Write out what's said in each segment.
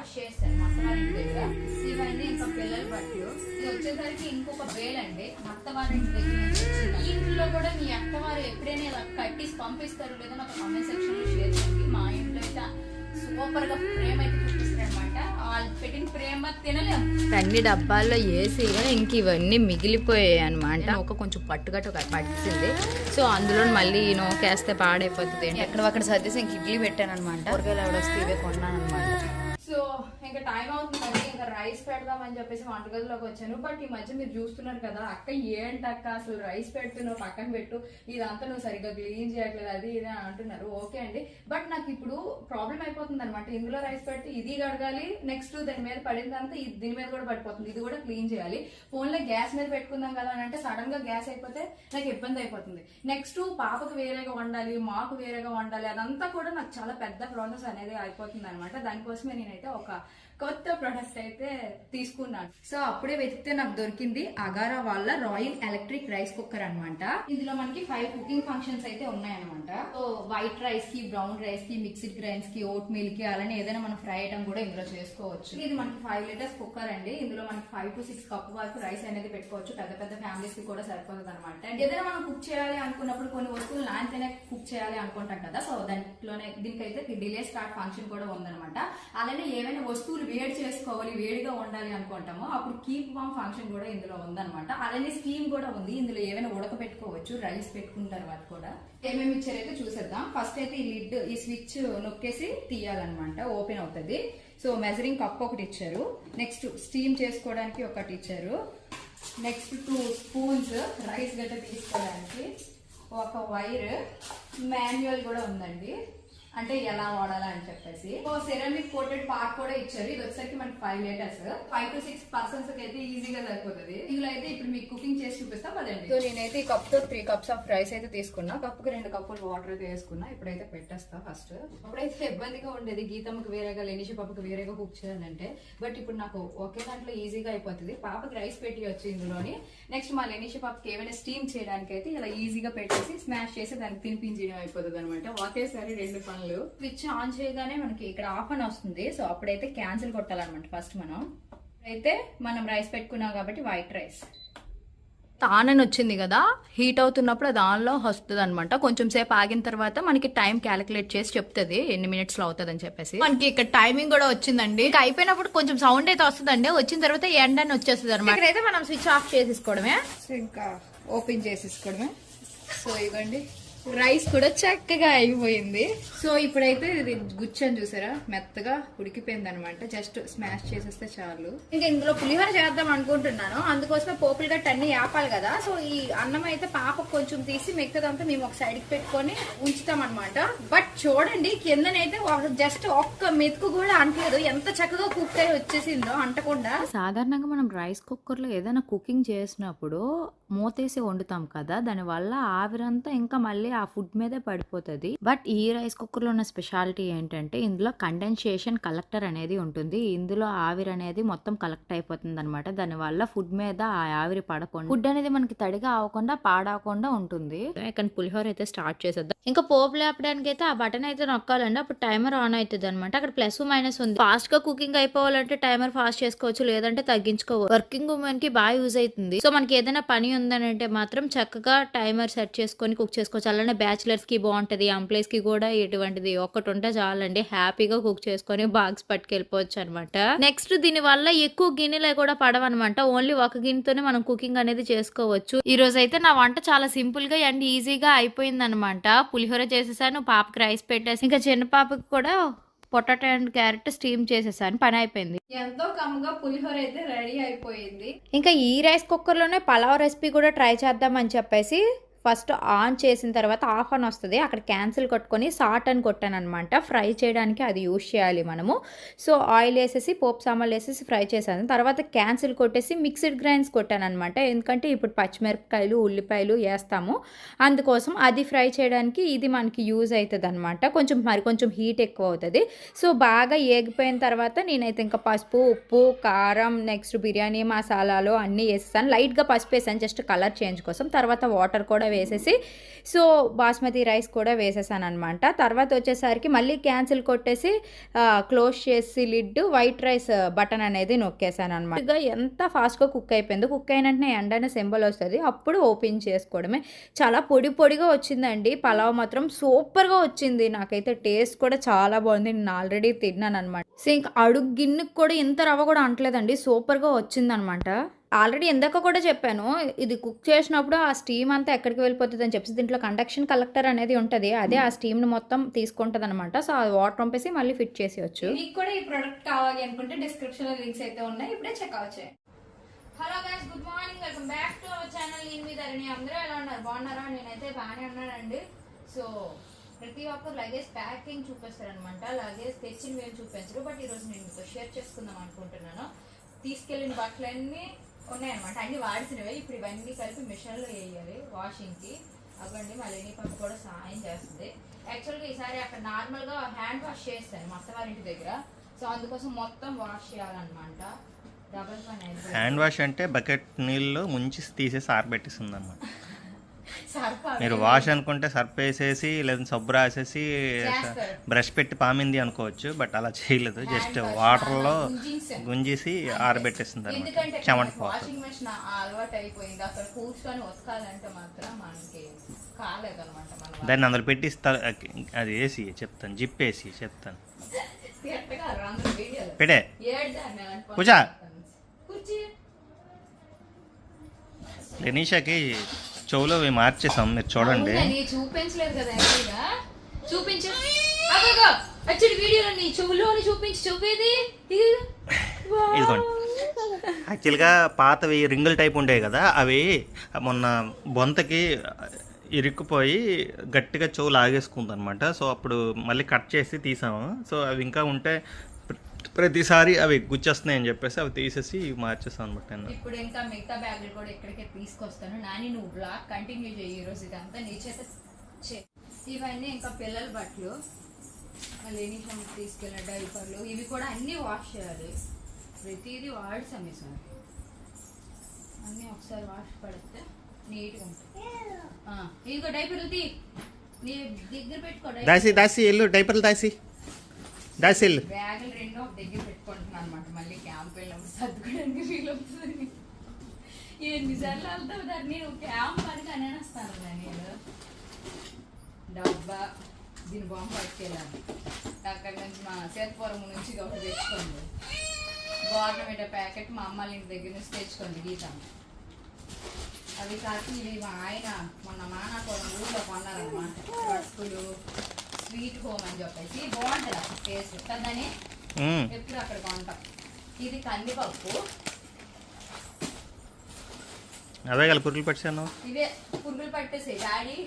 Wash చేస్తాను మా అత్తవారి ఇంటి దగ్గర ఇవన్నీ ఇంకా పిల్లల బట్టలు ఇది వచ్చేసరికి ఇంకొక అండి దగ్గర. ఈ ఇంట్లో కూడా మీ అత్తవారు ఎప్పుడైనా ఇలా కట్టేసి పంపిస్తారు లేదా నాకు కామెంట్ సెక్షన్లో షేర్ చేయండి మా ఇంట్లో అయితే సూపర్గా ప్రేమ అయితే చూపిస్తారు అనమాట వాళ్ళు పెట్టిన ప్రేమ తినలేము అన్ని డబ్బాల్లో వేసి ఇంక ఇవన్నీ మిగిలిపోయాయి అనమాట ఒక కొంచెం పట్టుగట్టు ఒక పట్టింది సో అందులో మళ్ళీ నోకేస్తే పాడైపోతుంది. ఎక్కడ అక్కడ సర్దేసి ఇంక ఇడ్లీ పెట్టాను అనమాట కూరగాయలు ఎవడొస్తే ఇవే కొన్నాను అనమాట సో ఇంకా టైం అవుతుంది కదా ఇంకా రైస్ పెడదామని చెప్పేసి వంటగదిలోకి వచ్చాను. బట్ ఈ మధ్య మీరు చూస్తున్నారు కదా అక్క ఏంటి అక్క అసలు రైస్ పెడుతున్నావు పక్కన పెట్టు ఇదంతా నువ్వు సరిగ్గా క్లీన్ చేయట్లేదు అది ఇది అని అంటున్నారు. ఓకే అండి. బట్ నాకు ఇప్పుడు ప్రాబ్లం అయిపోతుంది అనమాట ఇందులో రైస్ పెడితే ఇది కడగాలి నెక్స్ట్ దాని మీద పడిందంతా దీని మీద కూడా పడిపోతుంది. ఇది కూడా క్లీన్ చేయాలి. ఫోన్లో గ్యాస్ మీద పెట్టుకుందాం కదా అని అంటే సడన్గా గ్యాస్ అయిపోతే నాకు ఇబ్బంది అయిపోతుంది. నెక్స్ట్ పాపకు వేరేగా వండాలి మాకు వేరేగా వండాలి అదంతా కూడా నాకు చాలా పెద్ద ప్రాసెస్ అనేది అయిపోతుంది అనమాట దానికోసమే నేను నేనైతే ఒక కొత్త ప్రొడక్ట్స్ అయితే తీసుకున్నాను సో అప్పుడే వెతికితే నాకు దొరికింది అగారా వాళ్ళ రాయల్ ఎలక్ట్రిక్ రైస్ కుక్కర్ అన్నమాట. ఇందులో మనకి ఫైవ్ కుకింగ్ ఫంక్షన్స్ అయితే ఉన్నాయన్నమాట. సో వైట్ రైస్కి బ్రౌన్ రైస్కి మిక్స్డ్ గ్రైన్స్కి ఓట్ మిల్కి అలానే ఏదైనా మనం ఫ్రై ఐటమ్ కూడా ఇందులో చేసుకోవచ్చు. ఇది మనకి ఫైవ్ లీటర్స్ కుక్కర్ అండి. ఇందులో మనకి ఫైవ్ టు సిక్స్ కప్ వరకు రైస్ అనేది పెట్టుకోవచ్చు. పెద్ద పెద్ద ఫ్యామిలీస్కి కూడా సరిపోతుంది అనమాట ఏదైనా మనం కుక్ చేయాలి అనుకున్నప్పుడు కొన్ని వస్తువులు నానితేనే కుక్ చేయాలి అనుకుంటాం కదా. సో దాంట్లోనే దీనికైతే డిలే స్టార్ట్ ఫంక్షన్ కూడా ఉందన్నమాట. అలానే ఏమైనా వస్తువులు వేడి చేసుకోవాలి వేడిగా ఉండాలి అనుకుంటామో అప్పుడు కీప్ వామ్ ఫంక్షన్ కూడా ఇందులో ఉందనమాట అలానే స్కీమ్ కూడా ఉంది. ఇందులో ఏమైనా ఉడకబెట్టుకోవచ్చు రైస్ పెట్టుకున్న తర్వాత కూడా. ఏమేమి ఇచ్చారైతే చూసేద్దాం. ఫస్ట్ అయితే ఈ లిడ్ ఈ స్విచ్ నొక్కేసి తీయాలన్నమాట. ఓపెన్ అవుతుంది. సో మెజరింగ్ కప్ ఒకటి ఇచ్చారు. నెక్స్ట్ స్టీమ్ చేసుకోవడానికి ఒకటి ఇచ్చారు. నెక్స్ట్ టూ స్పూన్స్ రైస్ గట్ట తీసుకోవడానికి ఒక వైర్ మాన్యువల్ కూడా ఉందండి. అంటే ఎలా వాడాలా అని చెప్పేసి. ఓ సెరామిక్ కోటెడ్ పార్ట్ కూడా ఇచ్చారు. ఇది వచ్చేసరికి మనకి five litres five to six persons అయితే ఈజీగా సరిపోతుంది. ఇందులో అయితే ఇప్పుడు మీకు కుకింగ్ చేసి చూపిస్తా. పదండి. సో నేనైతే ఈ కప్తో త్రీ కప్స్ ఆఫ్ రైస్ అయితే తీసుకున్నా. కప్పుకి రెండు కప్పులు వాటర్ అయితే వేసుకున్నా. ఇప్పుడైతే పెట్టేస్తా ఫస్ట్ అప్పుడైతే ఇబ్బందిగా ఉండేది. గీతమ్మకి వేరేగా లెనిషి పాపకి వేరేగా కుక్ చేయాలంటే. బట్ ఇప్పుడు నాకు ఒకే దాంట్లో ఈజీగా అయిపోతుంది. పాపకి రైస్ పెట్టి వచ్చి ఇందులోని. నెక్స్ట్ మా లెనిషి పాపకి ఏమైనా స్టీమ్ చేయడానికి అయితే ఇలా ఈజీగా పెట్టేసి స్మాష్ చేసి దానికి తినిపించడం అయిపోతుంది అనమాట ఒకేసారి రెండు పనులు స్విచ్ ఆన్ చేయగానే మనకి ఇక్కడ ఆఫ్ అని వస్తుంది. సో అప్పుడైతే క్యాన్సిల్ కొట్టాలన్నమాట ఫస్ట్ మనం. అయితే మనం రైస్ పెట్టుకున్నాం కాబట్టి వైట్ రైస్ తానని వచ్చింది కదా హీట్ అవుతున్నప్పుడు అది ఆన్లో వస్తుంది అనమాట కొంచెం సేపు ఆగిన తర్వాత మనకి టైం క్యాలిక్యులేట్ చేసి చెప్తుంది. ఎన్ని మినిట్స్లో అవుతుంది అని చెప్పేసి. మనకి ఇక్కడ టైమింగ్ కూడా వచ్చిందండి. ఇక అయిపోయినప్పుడు కొంచెం సౌండ్ అయితే వస్తుందండి. వచ్చిన తర్వాత ఎండ్ అని వచ్చేస్తుంది అనమాట ఇక్కడైతే మనం స్విచ్ ఆఫ్ చేసేసుకోవడమే. ఇంకా ఓపెన్ చేసేసుకోవడమే. సో ఇవ్వండి. రైస్ కూడా చక్కగా అయిపోయింది. సో ఇప్పుడైతే ఇది గుచ్చని చూసారా? మెత్తగా ఉడికిపోయింది అనమాట జస్ట్ స్మాష్ చేసేస్తే చాలు. ఇంకా ఇందులో పులిహోర చేద్దాం అనుకుంటున్నాను. అందుకోసమే పోపులు గట్ట అన్ని ఆపాలి కదా. సో ఈ అన్నం అయితే పాప కొంచెం తీసి మిగతాదంతా మేము ఒక సైడ్కి పెట్టుకొని ఉంచుతాం అనమాట బట్ చూడండి కిందనైతే జస్ట్ ఒక్క మెతుకు కూడా అంటలేదు. ఎంత చక్కగా కుక్ అయి వచ్చేసిందో అంటకుండా. సాధారణంగా మనం రైస్ కుక్కర్లో ఏదైనా కుకింగ్ చేసినప్పుడు మూతేసి వండుతాం కదా దానివల్ల ఆవిరంతా ఇంకా మళ్ళీ ఆ ఫుడ్ మీదే పడిపోతుంది. బట్ ఈ రైస్ కుక్కర్లో ఉన్న స్పెషాలిటీ ఏంటంటే ఇందులో కండెన్సేషన్ కలెక్టర్ అనేది ఉంటుంది. ఇందులో ఆవిరి అనేది మొత్తం కలెక్ట్ అయిపోతుంది అనమాట దానివల్ల ఫుడ్ మీద ఆ ఆవిరి పడకుండా ఫుడ్ అనేది మనకి తడిగా అవ్వకుండా పాడవకుండా ఉంటుంది. ఇక్కడ పులిహోర అయితే స్టార్ట్ చేసేద్దాం. ఇంకా పోపు లేపడానికి అయితే ఆ బటన్ అయితే నొక్కాలండి. అప్పుడు టైమర్ ఆన్ అవుతుంది అనమాట అక్కడ ప్లస్ మైనస్ ఉంది. ఫాస్ట్గా కుకింగ్ అయిపోవాలంటే టైమర్ ఫాస్ట్ చేసుకోవచ్చు లేదంటే తగ్గించుకోవచ్చు. వర్కింగ్ ఉమెన్కి బాగా యూజ్ అవుతుంది. సో మనకి ఏదైనా పని ఉందనంటే మాత్రం చక్కగా టైమర్ సెట్ చేసుకొని కుక్ చేసుకోవచ్చు. అలానే బ్యాచిలర్స్కి బాగుంటది కి కూడా ఎటువంటిది ఒక్కటి ఉంటే చాలండి. హ్యాపీగా కుక్ చేసుకొని బాక్స్ పట్టుకెళ్ళిపోవచ్చు అనమాట నెక్స్ట్ దీని వల్ల ఎక్కువ గిన్నెలే కూడా పడవన్నమాట ఓన్లీ ఒక గిన్నెతోనే మనం కుకింగ్ అనేది చేసుకోవచ్చు. ఈ రోజు అయితే నా వంట చాలా సింపుల్గా అండ్ ఈజీగా అయిపోయింది అనమాట పులిహోర చేసేసాను పాపకి రైస్ పెట్టేసి ఇంకా చిన్న పాపకి కూడా పొటాటో అండ్ క్యారెట్ స్టీమ్ చేసేసాను. పని అయిపోయింది. ఎంతో కమ్మగా పులిహోర అయితే రెడీ అయిపోయింది. ఇంకా ఈ రైస్ కుక్కర్లోనే పలావ్ రెసిపీ కూడా ట్రై చేద్దామని చెప్పేసి ఫస్ట్ ఆన్ చేసిన తర్వాత ఆఫ్ అని వస్తుంది. అక్కడ క్యాన్సిల్ కొట్టుకొని సాట్ అని కొట్టాను అనమాట ఫ్రై చేయడానికి అది యూజ్ చేయాలి మనము. సో ఆయిల్ వేసేసి పోపు సామాన్లు వేసేసి ఫ్రై చేశాను. తర్వాత క్యాన్సిల్ కొట్టేసి మిక్స్డ్ గ్రైన్స్ కొట్టాను అనమాట ఎందుకంటే ఇప్పుడు పచ్చిమిరపకాయలు ఉల్లిపాయలు వేస్తాము. అందుకోసం అది ఫ్రై చేయడానికి ఇది మనకి యూజ్ అవుతుంది అనమాట కొంచెం మరి కొంచెం హీట్ ఎక్కువ అవుతుంది. సో బాగా ఏగిపోయిన తర్వాత నేనైతే ఇంకా పసుపు ఉప్పు కారం నెక్స్ట్ బిర్యానీ మసాలాలు అన్నీ వేసేసాను. లైట్గా పసుపు వేసాను. జస్ట్ కలర్ చేంజ్ కోసం. తర్వాత వాటర్ కూడా వేసేసి సో బాస్మతి రైస్ కూడా వేసేసాను అనమాట తర్వాత వచ్చేసరికి మళ్ళీ క్యాన్సిల్ కొట్టేసి క్లోజ్ చేసి లిడ్ వైట్ రైస్ బటన్ అనేది నొక్కేసాను అనమాట ఎంత ఫాస్ట్గా కుక్ అయిపోయింది. కుక్ అయిన వెంటనే ఎండ్ అనే సింబల్ వస్తుంది. అప్పుడు ఓపెన్ చేసుకోవడమే. చాలా పొడి పొడిగా వచ్చిందండి. పలావ్ మాత్రం సూపర్గా వచ్చింది. నాకైతే టేస్ట్ కూడా చాలా బాగుంది. నేను ఆల్రెడీ తిన్నాను అనమాట సో ఇంకా అడుగు గిన్నెకి కూడా ఇంత రవ్వ కూడా అంటలేదండి. సూపర్గా వచ్చిందనమాట. ఆల్రెడీ ఇందాక కూడా చెప్పాను ఇది కుక్ చేసినప్పుడు ఆ స్టీమ్ అంతా ఎక్కడికి వెళ్ళిపోతుంది అని చెప్పేసి దీంట్లో కండక్షన్ కలెక్టర్ అనేది ఉంటుంది. అదే ఆ స్టీమ్ని మొత్తం తీసుకుంటుంది అనమాట సో ఆ వాటర్ పంపేసి మళ్ళీ ఫిట్ చేసేయచ్చు. మీకు కూడా ఈ ప్రొడక్ట్ కావాలి అనుకుంటే డిస్క్రిప్షన్లో లింక్స్ అయితే ఉన్నాయి. ఇప్పుడే చెక్అవుట్ చేయండి. Hello guys good morning. Welcome back to our channel. నేను మీ ధరణి. అందరూ ఎలా ఉన్నారు? బాగున్నారా? నేనైతే బాగానే ఉన్నానండి. సో ప్రతి ఒక్కరు లగేజ్ ప్యాకింగ్ చూపిస్తారనమాట లగేజ్ తెచ్చిన మేము చూపించరు. బట్ ఈరోజు నేను మీతో షేర్ చేసుకుందాం అనుకుంటున్నాను. తీసుకెళ్ళిన బట్టలన్నీ ఉన్నాయన్నమాట. అన్ని వాడిసినవే. ఇప్పుడు ఇవన్నీ కలిపి మిషన్లో వేయాలి వాషింగ్కి. అవ్వండి మళ్ళీ పక్క కూడా సహాయం చేస్తుంది. యాక్చువల్గా ఈసారి అక్కడ నార్మల్గా హ్యాండ్ వాష్ చేస్తాను మా అత్తవారింటి దగ్గర. సో అందుకోసం మొత్తం వాష్ చేయాలన్నమాట. డబల్ పని హ్యాండ్ వాష్ అంటే బకెట్ నీళ్ళు ముంచి తీసేసి ఆరబెట్టిస్తుంది అన్నమాట మీరు వాష్ అనుకుంటే సర్ఫ్ వేసేసి లేదా సబ్బు రాసేసి. బ్రష్ పెట్టి పామింది అనుకోవచ్చు బట్ అలా చేయలేదు. జస్ట్ వాటర్లో. గుంజేసి. ఆరబెట్టేస్తుంది ఎందుకంటే అనమాట చెమట పోతుంది. వాషింగ్ మెషిన్ అలవాటు అయిపోయింది అక్కడ కూర్చొని ఉతకాలంటే మాత్రం మనకి కాలేదన్నమాట మన దాన్ని అందులో పెట్టి అది వేసి చెప్తాను. జిప్ వేసి చెప్తాను. చేస్తాను. కూర్చో. లెనీషాకి చెవులో ఇవి మార్చేసాం మీరు చూడండి. చూపించలేదు కదా యాక్చువల్గా చూపించు. అగో అచ్చడి వీడియోలో నీ చెవులోని చూపించి చూపేది ఇది? వావ్. ఇదిగోండి. యాక్చువల్గా పాతవి రింగుల టైప్ ఉండేవి కదా అవి మొన్న బొంతకి ఇరుక్కుపోయి గట్టిగా చెవు లాగేసుకుంది అనమాట సో అప్పుడు మళ్ళీ కట్ చేసి తీసాము. సో అవి ఇంకా ఉంటే ప్రతిసారి అవి గుచ్చేస్తున్నాయి అని చెప్పేసి అవి తీసేసి మార్చేస్తాం అనమాట నేను. ఇప్పుడు ఇంకా మిగతా బ్యాగులు కూడా ఇక్కడికే తీసుకొస్తాను. నాని నువ్వు బ్లాగ్ కంటిన్యూ చేయి ఈ రోజు ఇదంతా. నీ చేత చే ఇవన్నీ ఇంకా పిల్లల బట్టలు. యూనిఫామ్ తీసుకెళ్ళిన డైపర్లు. ఇవి కూడా అన్నీ వాష్ చేయాలి. ప్రతిదీ వాడ్సాం ఈసారి అన్నీ ఒకసారి వాష్ పడితే నీట్గా ఉంటుంది. ఆ, ఇదిగో డైపర్లు తీ. నీ దగ్గర పెట్టుకో. దాసి దాసి ఎల్లు డైపర్లు దాసి. దాసి బ్యాగులు రెండు ఒక దగ్గర పెట్టుకుంటున్నాను అనమాట మళ్ళీ క్యాంప్ వెళ్ళినప్పుడు సర్దుకోవడానికి ఫీల్ అవుతుంది. ఎన్నిసార్లు వెళ్తావు దాన్ని? నేను క్యాంప్ అని అనేస్తాను నేను డబ్బా. దీని బొమ్మ పట్టుకెళ్ళాను అక్కడి నుంచి మా సేతపురం నుంచి ఒకటి తెచ్చుకోండి. గవర్నమెంట్ ప్యాకెట్ మా అమ్మాళ్ళ ఇంటి దగ్గర నుంచి తెచ్చుకోండి గీతం. అవి కాక ఇవి మా ఆయన మొన్న మానాపురం ఊళ్ళో కొన్నారనమాట వస్తువులు స్వీట్ హోమ్ అని చెప్పేసి బాగుంటుంది అక్కడ టేస్ట్. కదని. ఎప్పుడు అక్కడ కొంటాం ఇది కందిపప్పు. అవే కదా పురుగులు పెట్టాను ఇవే పురుగులు పట్టేసి డాడీ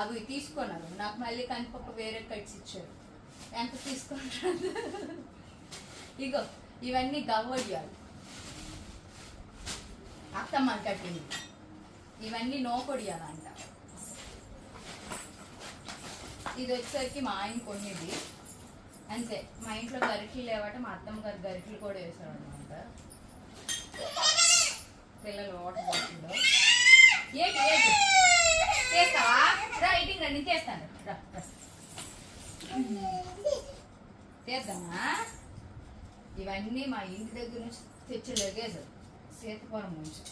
అవి తీసుకున్నారు. నాకు మళ్ళీ కందిపప్పు వేరే కట్స్ ఇచ్చారు. ఎంత తీసుకుంటారు? ఇగో ఇవన్నీ గవ్వడియాలు. అత్తమ్మ కట్టింది. ఇవన్నీ నోకొడియాలంట ఇది వచ్చేసరికి మా ఆయన కొన్నిది అంతే. మా ఇంట్లో గరిటలు లేవట మా అత్తమ్మ గారు గరిటలు కూడా వేసారు అనమాట పిల్లలు వాటర్ బాటిల్లో. ఏంటి ఏంటి? చేస్తావా? రా ఇటింగ్ రండి చేస్తాను. రా చేద్దామా? ఇవన్నీ మా ఇంటి దగ్గర నుంచి తెచ్చి లగేజ్ సీతపురం నుంచి.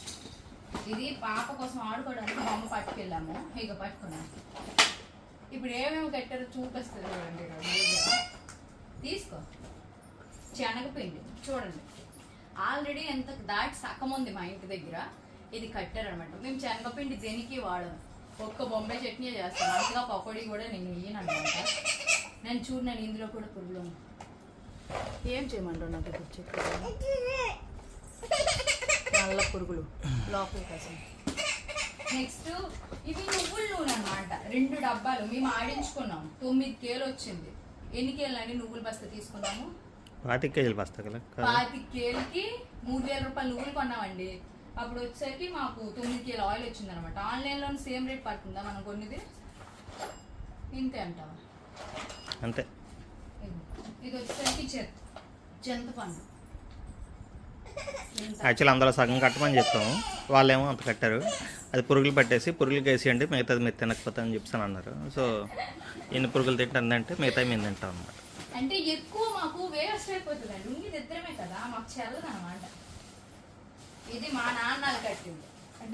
ఇది పాప కోసం ఆడుకోవడానికి బొమ్మ పట్టుకెళ్ళాము. ఇక పట్టుకున్నాను ఇప్పుడు ఏమేమి కట్టారో చూపిస్తుంది చూడండి తీసుకో. శనగపిండి చూడండి. ఆల్రెడీ ఎంత దాటి సగం ఉంది మా ఇంటి దగ్గర. ఇది కట్టారనమాట మేము శనగపిండి దేనికి వాడము? ఒక్క బొంబాయి చట్నీ చేస్తాను అంతగా పకోడీ కూడా నేను ఇయ్యను అనమాట నేను చూడు నేను ఇందులో కూడా పురుగులు ఏం చేయమంటావు నాకు ఇప్పుడు నల్ల పురుగులు. లోపల కోసం నెక్స్ట్ ఇవి నువ్వుల నూనె అనమాట రెండు డబ్బాలు. మేము ఆడించుకున్నాం. తొమ్మిది కేలు వచ్చింది. ఎన్ని కేలు అని నువ్వుల బస్తా తీసుకున్నాము? పాతిక కేజీలు పస్తా కదా. కాదు. పాతి కేలకి మూడు వేల రూపాయలు నువ్వులు కొన్నామండి. అప్పుడు వచ్చేసరికి మాకు తొమ్మిది కేలు ఆయిల్ వచ్చింది అనమాట ఆన్లైన్లో సేమ్ రేట్ పడుతుందా మనం కొన్నిది? ఇంతే అంటావా? అంతే. ఇది. ఇది వచ్చేసరికి చెత్త. చింతపండు యాక్చువల్లీ అందులో సగం కట్టమని చెప్పాము వాళ్ళేమో అంత కట్టారు. అది పురుగులు పట్టేసి పురుగులు వేసేయండి మిగతాది మీరు తినకపోతే అని చెప్పి అన్నారు. సో ఎన్ని పురుగులు తింటుందంటే మిగతా మేము తింటాం అనమాట అంటే ఎక్కువ మాకు వేస్ట్ అయిపోతుందండి ఉండేది ఇద్దరమే కదా మాకు ఇది మా నాన్నలు కట్టింది.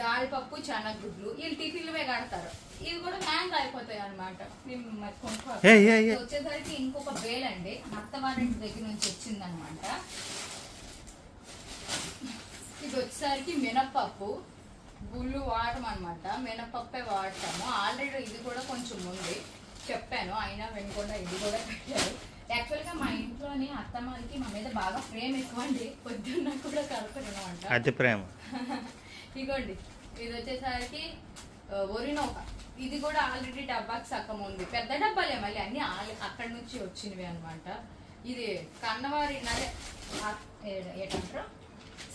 దాల్పప్పు శనగగుడ్లు వీళ్ళు టిఫిన్లవే కడతారు. ఇవి కూడా అయిపోతాయి అనమాట వచ్చేసరికి ఇంకొక బేల్ అండి. అత్తవారింటి దగ్గర నుంచి వచ్చిందనమాట ఇది వచ్చేసరికి మినప్పప్పు గుళ్ళు వాడటం అనమాట మినపప్పే వాడతాము. ఆల్రెడీ ఇది కూడా కొంచెం ఉంది. చెప్పాను అయినా వినకుండా ఇది కూడా పెట్టారు. యాక్చువల్గా మా ఇంట్లోని అత్తమ్మకి మా మీద బాగా ప్రేమ ఎక్కువ అండి పొద్దున్న కూడా కలుపుతారు అనమాట అతి ప్రేమ. ఇగోండి ఇది వచ్చేసరికి ఒరినోక ఇది కూడా ఆల్రెడీ డబ్బాకి సగం ఉంది. పెద్ద డబ్బాలే మళ్ళీ అన్ని అక్కడి నుంచి వచ్చినవి అన్నమాట. ఇది కన్నవారి ఏ- ఏంటంటారు?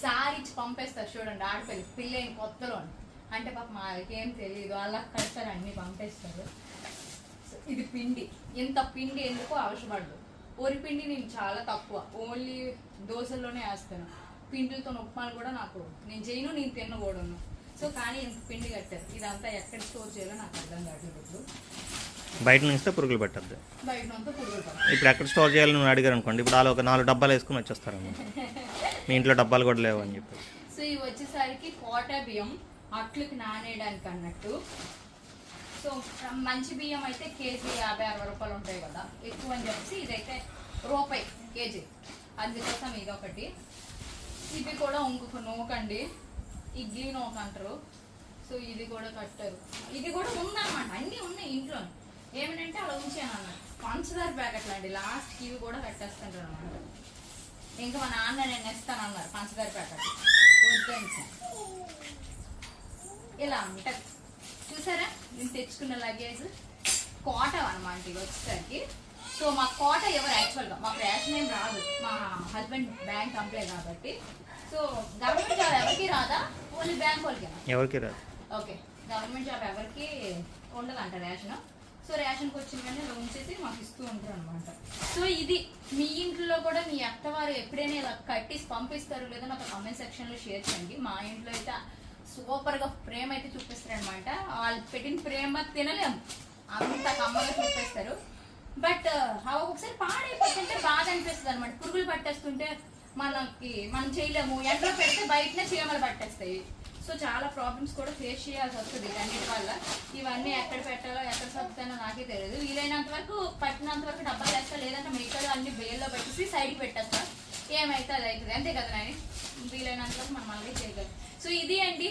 సారీ ఇచ్చి పంపేస్తారు చూడండి ఆడపిల్ల పిల్లైన కొత్తలో అంటే పాప మాకేం తెలియదు అలా కడతారు అన్నీ పంపేస్తారు. ఇది పిండి. ఇంత పిండి ఎందుకు అవసరపడదు. వరి పిండి నేను చాలా తక్కువ. ఓన్లీ దోశల్లోనే వేస్తాను. పిండిలతో ఉప్మాలు కూడా నాకు నేను చేయను నేను తిన్న సో కానీ ఇంత పిండి కట్టారు. ఇదంతా ఎక్కడ స్టోర్ చేయాలో నాకు అర్థం కావట్లేదు ఇప్పుడు. బయట నుంచి పురుగులు పెట్టద్దు. ఇప్పుడు ఎక్కడ స్టోర్ చేయాలని నువ్వు అడిగారు అనుకోండి ఇప్పుడు వాళ్ళు ఒక నాలుగు డబ్బాలు వేసుకుని వచ్చేస్తారన్నమాట మీ ఇంట్లో డబ్బాలు కూడా లేవు అని చెప్పి. సో ఇవి వచ్చేసరికి కోట బియ్యం అట్లకి నానేయడానికి అన్నట్టు. సో మంచి బియ్యం అయితే కేజీ యాభై అరవై రూపాయలు ఉంటాయి కదా ఎక్కువ అని చెప్పేసి ఇదైతే రూపాయి కేజీ. అందుకోసం ఇది ఒకటి ఇవి కూడా ఇంకొక నూకండి ఇడ్లీ నూక అంటారు. సో ఇది కూడా కట్టారు. ఇది కూడా ఉందన్నమాట. అన్నీ ఉన్నాయి ఇంట్లో ఏమిటంటే అలా ఉంచాను అన్నమాట పంచదార ప్యాకెట్లు అండి. లాస్ట్కి ఇవి కూడా కట్టేస్తుంటారు అనమాట ఇంకా మా నాన్న నేను ఇస్తాను అన్నారు పంచదార ప్యాకెట్ వద్దని ఇలా ఉంటుంది చూసారా? నేను తెచ్చుకున్న లగేజ్. కోట అనమాట వచ్చేసరికి. సో మా కోట ఎవరు యాక్చువల్గా మాకు రేషన్ ఏం రాదు. మా హస్బెండ్ బ్యాంక్ ఎంప్లాయ్ కాబట్టి. సో గవర్నమెంట్ జాబ్ ఎవరికి రాదా? ఓన్లీ బ్యాంక్ వాళ్ళకేనా ఎవరికి రాదు? ఓకే. గవర్నమెంట్ జాబ్ ఎవరికి ఉండదంట రేషన్. సో రేషన్కి వచ్చిన వెంటనే లోన్ చేసి మాకు ఇస్తూ ఉంటారు అనమాట సో ఇది మీ ఇంట్లో కూడా మీ అత్తవారు ఎప్పుడైనా ఇలా కట్టేసి పంపిస్తారు లేదా నాకు కామెంట్ సెక్షన్లో షేర్ చేయండి. మా ఇంట్లో అయితే సూపర్గా ప్రేమ అయితే చూపిస్తారు అనమాట వాళ్ళు పెట్టిన ప్రేమ తినలేము అంత కమ్మగా చూపిస్తారు. బట్ అవి ఒకసారి పాడైపోతుంటే బాధ అనిపిస్తుంది అనమాట పురుగులు పట్టేస్తుంటే మనకి మనం చేయలేము. ఎండలో పెడితే బయటనే చీమలు పట్టేస్తాయి. సో చాలా ప్రాబ్లమ్స్ కూడా ఫేస్ చేయాల్సి వస్తుంది వీటన్నిటి వల్ల. ఇవన్నీ ఎక్కడ పెట్టాలో ఎక్కడ సర్దుతానో నాకే తెలియదు వీలైనంత వరకు పట్టినంత వరకు డబ్బాలు వేస్తా లేదంటే మిగతా అన్ని బేల్లో పెట్టేసి సైడ్కి పెట్టేస్తా. ఏమైతే అది అవుతుంది అంతే కదా నాని? వీలైనంత వరకు మనం అలాగే చేయగలం. సో ఇది అండి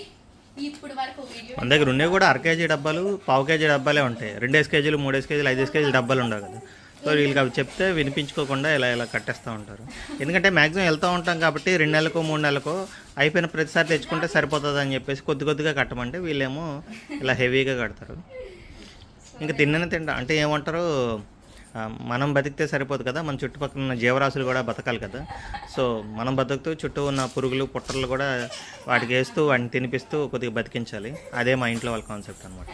ఇప్పుడు వరకు వీడియో మన దగ్గర ఉండేవి కూడా అర కేజీ డబ్బాలు పావు కేజీ డబ్బాలే ఉంటాయి. రెండేసి కేజీలు మూడేసి కేజీలు ఐదేసి కేజీలు డబ్బాలు ఉండవు కదా. సో వీళ్ళకి అవి చెప్తే వినిపించుకోకుండా ఇలా ఇలా కట్టేస్తూ ఉంటారు. ఎందుకంటే మ్యాక్సిమం వెళ్తూ ఉంటాం కాబట్టి రెండు నెలలకో మూడు నెలలకో అయిపోయిన ప్రతిసారి తెచ్చుకుంటే సరిపోతుంది అని చెప్పేసి కొద్ది కొద్దిగా కట్టమంటే వీళ్ళేమో ఇలా హెవీగా కడతారు. ఇంకా తిన్న తింటా అంటే ఏమంటారు మనం బతికితే సరిపోదు కదా మన చుట్టుపక్కల ఉన్న జీవరాశులు కూడా బతకాలి కదా. సో మనం బతుకుతూ చుట్టూ ఉన్న పురుగులు పుట్టలు కూడా వాటికి వేస్తూ వాటిని తినిపిస్తూ కొద్దిగా బతికించాలి. అదే మా ఇంట్లో వాళ్ళ కాన్సెప్ట్ అనమాట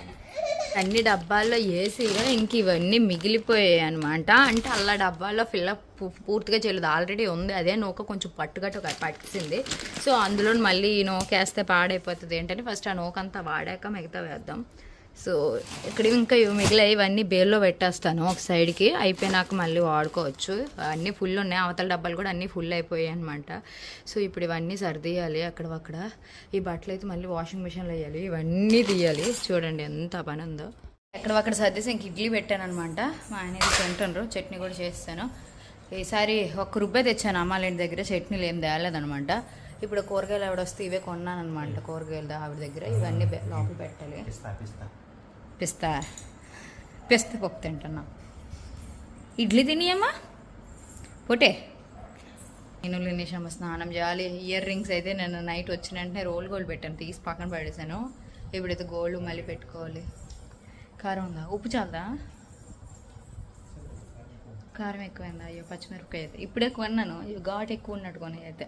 అన్ని డబ్బాల్లో వేసి ఇంక ఇవన్నీ మిగిలిపోయాయి అనమాట అంటే అలా డబ్బాల్లో ఫిల్అప్ పూర్తిగా చేయలేదు. ఆల్రెడీ ఉంది. అదే నూక కొంచెం పట్టుగట్టు పట్టింది. సో అందులో మళ్ళీ ఈ నూక వేస్తే పాడైపోతుంది. ఏంటంటే ఫస్ట్ ఆ నూకంతా వాడాక మిగతా వేద్దాం. సో ఇక్కడ ఇంకా ఇవి మిగిలిన ఇవన్నీ బేల్లో పెట్టేస్తాను ఒక సైడ్కి. అయిపోయినాక మళ్ళీ వాడుకోవచ్చు. అన్నీ ఫుల్ ఉన్నాయి. అవతల డబ్బాలు కూడా అన్నీ ఫుల్ అయిపోయాయి అనమాట సో ఇప్పుడు ఇవన్నీ సర్దియాలి అక్కడ అక్కడ ఈ బట్టలు అయితే మళ్ళీ వాషింగ్ మిషన్లో వేయాలి. ఇవన్నీ తీయాలి. చూడండి ఎంత పని ఉందో. ఎక్కడక్కడ సర్దేసి ఇంక ఇడ్లీ పెట్టాను అనమాట మా ఆయన తింటుండ్రు. చట్నీ కూడా చేస్తాను. ఈసారి ఒక రుబ్బే తెచ్చాను అమ్మాళ్ళ ఇంటి దగ్గర. చట్నీలు ఏం తేలేదనమాట ఇప్పుడు కూరగాయలు ఆవిడ వస్తే ఇవే కొన్నాను అనమాట కూరగాయలు ఆవిడ దగ్గర. ఇవన్నీ లోపల పెట్టాలి. పిస్తా. పిస్తా పప్పు తింటున్నా. ఇడ్లీ తినియమ్మా? పొటే. నేను నిమిషం స్నానం చేయాలి. ఇయర్ రింగ్స్ అయితే నేను నైట్ వచ్చిన వెంటనే రోల్ గోల్డ్ పెట్టాను. తీసి పక్కన పడేసాను ఇప్పుడైతే గోల్డ్ మళ్ళీ పెట్టుకోవాలి. కారం ఉందా? ఉప్పు చాలదా? కారం ఎక్కువైందా? అయ్యో పచ్చిమిరపకాయ అయితే. ఇప్పుడే కొన్నాను. ఇవి ఘాట్ ఎక్కువ ఉన్నట్టుకొని అయితే.